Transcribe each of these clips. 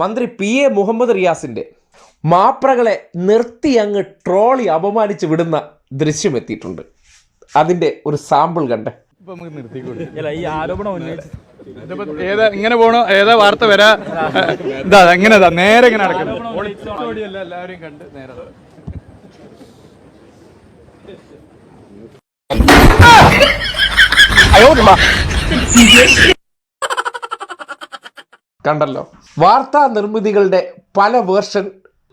മന്ത്രി P A Muhammad റിയാസിന്റെ മാപ്രകളെ നിർത്തി അങ്ങ് ട്രോളി അപമാനിച്ച് വിടുന്ന ദൃശ്യം എത്തിയിട്ടുണ്ട്. അതിന്റെ ഒരു സാമ്പിൾ കണ്ടേ. ഈ ആരോപണം ഏതാ ഇങ്ങനെ പോണോ ഏതാ വാർത്ത വരാ? ഇതാ എങ്ങനെ നേരെ ഇങ്ങനെ നടക്കുന്നത് ഒളിച്ചോടിയല്ല എല്ലാവരെയും കണ്ട് നേരെ ദാ. കണ്ടല്ലോ. വാർത്താ നിർമ്മിതികളുടെ പല വേർഷൻ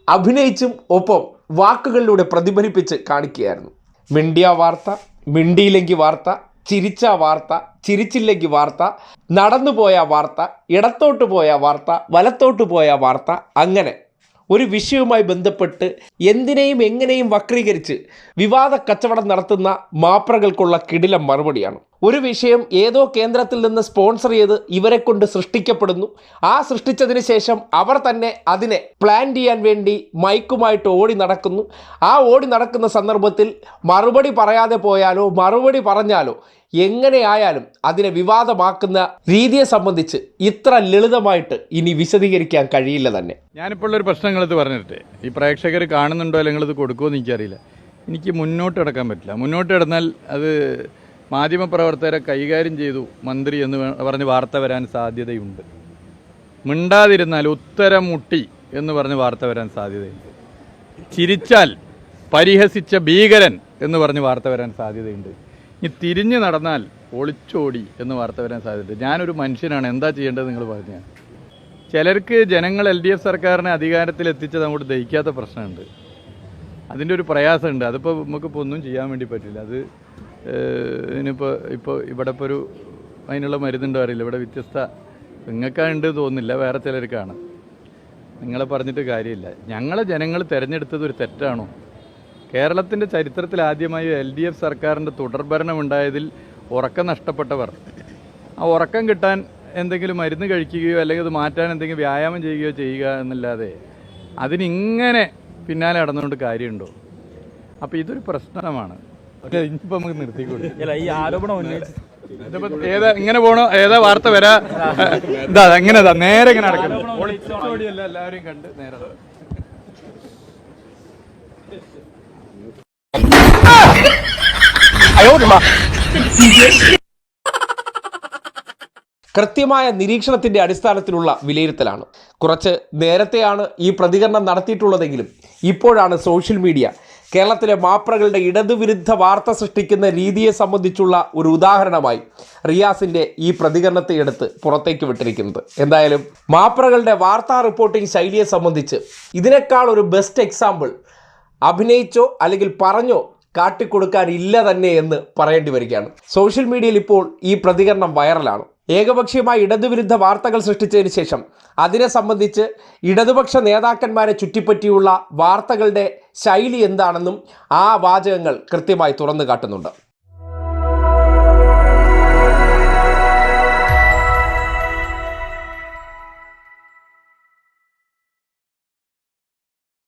അഭിനയിച്ചും ഒപ്പം വാക്കുകളിലൂടെ പ്രതിഫലിപ്പിച്ച് കാണിക്കുകയായിരുന്നു. മിണ്ടിയ വാർത്ത മിണ്ടിയില്ലെങ്കിൽ വാർത്ത ചിരിച്ച വാർത്ത ചിരിച്ചില്ലെങ്കിൽ വാർത്ത നടന്നുപോയ വാർത്ത ഇടത്തോട്ട് പോയ വാർത്ത വലത്തോട്ട് പോയ വാർത്ത അങ്ങനെ ഒരു വിഷയവുമായി ബന്ധപ്പെട്ട് എന്തിനേയും എങ്ങനെയും വക്രീകരിച്ച് വിവാദ കച്ചവടം നടത്തുന്ന മാപ്രകൾക്കുള്ള കിടിലം മറുപടിയാണ്. ഒരു വിഷയം ഏതോ കേന്ദ്രത്തിൽ നിന്ന് സ്പോൺസർ ചെയ്ത് ഇവരെ കൊണ്ട് സൃഷ്ടിക്കപ്പെടുന്നു. ആ സൃഷ്ടിച്ചതിന് ശേഷം അവർ തന്നെ അതിനെ പ്ലാൻ ചെയ്യാൻ വേണ്ടി മൈക്കുമായിട്ട് ഓടി നടക്കുന്നു. ആ ഓടി നടക്കുന്ന സന്ദർഭത്തിൽ മറുപടി പറയാതെ പോയാലോ മറുപടി പറഞ്ഞാലോ എങ്ങനെയായാലും അതിനെ വിവാദമാക്കുന്ന രീതിയെ സംബന്ധിച്ച് ഇത്ര ലളിതമായിട്ട് ഇനി വിശദീകരിക്കാൻ കഴിയില്ല തന്നെ. ഞാനിപ്പോൾ ഉള്ളൊരു പ്രശ്നം നിങ്ങളത് പറഞ്ഞിട്ട് ഈ പ്രേക്ഷകർ കാണുന്നുണ്ടോ അല്ലെങ്കിൽ ഇത് കൊടുക്കുമോ എന്ന് എനിക്കറിയില്ല. എനിക്ക് മുന്നോട്ട് കിടക്കാൻ പറ്റില്ല. മുന്നോട്ട് കിടന്നാൽ അത് മാധ്യമപ്രവർത്തകരെ കൈകാര്യം ചെയ്തു മന്ത്രി എന്ന് പറഞ്ഞ് വാർത്ത വരാൻ സാധ്യതയുണ്ട്. മിണ്ടാതിരുന്നാൽ ഉത്തരം മുട്ടി എന്ന് പറഞ്ഞ് വാർത്ത വരാൻ സാധ്യതയുണ്ട്. ചിരിച്ചാൽ പരിഹസിച്ച ഭീകരൻ എന്ന് പറഞ്ഞ് വാർത്ത വരാൻ സാധ്യതയുണ്ട്. ഇനി തിരിഞ്ഞു നടന്നാൽ ഒളിച്ചോടി എന്ന് വാർത്ത വരാൻ സാധ്യതയുണ്ട്. ഞാനൊരു മനുഷ്യനാണ്. എന്താ ചെയ്യേണ്ടത് നിങ്ങൾ പറഞ്ഞാൽ? ചിലർക്ക് ജനങ്ങൾ എൽ ഡി എഫ് സർക്കാരിനെ അധികാരത്തിൽ എത്തിച്ചത് അങ്ങോട്ട് ദഹിക്കാത്ത പ്രശ്നമുണ്ട്. അതിന്റെ ഒരു പ്രയാസമുണ്ട്. അതിപ്പോൾ നമുക്കിപ്പോൾ ഒന്നും ചെയ്യാൻ വേണ്ടി പറ്റില്ല. അത് ഇനിയിപ്പോൾ ഇപ്പോൾ ഇവിടെ ഇപ്പോൾ ഒരു അതിനുള്ള മരുന്നുണ്ടോ അറിയില്ല. ഇവിടെ വ്യത്യസ്ത നിങ്ങൾക്കുണ്ട് തോന്നുന്നില്ല വേറെ ചിലർക്കാണ്. നിങ്ങളെ പറഞ്ഞിട്ട് കാര്യമില്ല. ഞങ്ങളെ ജനങ്ങൾ തിരഞ്ഞെടുത്തത് ഒരു തെറ്റാണോ? കേരളത്തിന്റെ ചരിത്രത്തിൽ ആദ്യമായി എൽ ഡി എഫ് സർക്കാരിന്റെ തുടർഭരണം ഉണ്ടായതിൽ ഉറക്കം നഷ്ടപ്പെട്ടവർ. ആ ഉറക്കം കിട്ടാൻ എന്തെങ്കിലും മരുന്ന് കഴിക്കുകയോ അല്ലെങ്കിൽ അത് മാറ്റാൻ എന്തെങ്കിലും വ്യായാമം ചെയ്യുകയോ ചെയ്യുക എന്നല്ലാതെ അതിനിങ്ങനെ പിന്നാലെ നടന്നുകൊണ്ട് കാര്യമുണ്ടോ? അപ്പോൾ ഇതൊരു പ്രശ്നമാണ്. നമുക്ക് നിർത്തിക്കൂടെ? അല്ല ഈ ആരോപണം ഉന്നയിച്ച് ഇതിപ്പോ ഏതാ ഇങ്ങനെ പോണോ ഏതാ വാർത്ത വരാ? ഇതാ എങ്ങനെ നേരെ ഇങ്ങനെ നടക്കുന്നത് ഒളിച്ചോടിയല്ല എല്ലാവരെയും കണ്ട് നേരെ. കൃത്യമായ നിരീക്ഷണത്തിന്റെ അടിസ്ഥാനത്തിലുള്ള വിലയിരുത്തലാണ്. കുറച്ച് നേരത്തെയാണ് ഈ പ്രതികരണം നടത്തിയിട്ടുള്ളതെങ്കിലും ഇപ്പോഴാണ് സോഷ്യൽ മീഡിയ കേരളത്തിലെ മാപ്രകളുടെ ഇടതുവിരുദ്ധ വാർത്ത സൃഷ്ടിക്കുന്ന രീതിയെ സംബന്ധിച്ചുള്ള ഒരു ഉദാഹരണമായി റിയാസിന്റെ ഈ പ്രതികരണത്തെ എടുത്ത് പുറത്തേക്ക് വിട്ടിരിക്കുന്നത്. എന്തായാലും മാപ്രകളുടെ വാർത്താ റിപ്പോർട്ടിംഗ് ശൈലിയെ സംബന്ധിച്ച് ഇതിനേക്കാൾ ഒരു ബെസ്റ്റ് എക്സാമ്പിൾ അഭിനയിച്ചോ അല്ലെങ്കിൽ പറഞ്ഞോ കാട്ടിക്കൊടുക്കാനില്ല തന്നെ എന്ന് പറയേണ്ടി വരികയാണ്. സോഷ്യൽ മീഡിയയിൽ ഇപ്പോൾ ഈ പ്രതികരണം വൈറലാണ് ഏകപക്ഷീയമായ ഇടതുവിരുദ്ധ വാർത്തകൾ സൃഷ്ടിച്ചതിന് ശേഷം അതിനെ സംബന്ധിച്ച് ഇടതുപക്ഷ നേതാക്കന്മാരെ ചുറ്റിപ്പറ്റിയുള്ള വാർത്തകളുടെ ശൈലി എന്താണെന്നും ആ വാചകങ്ങൾ കൃത്യമായി തുറന്നു കാട്ടുന്നുണ്ട്.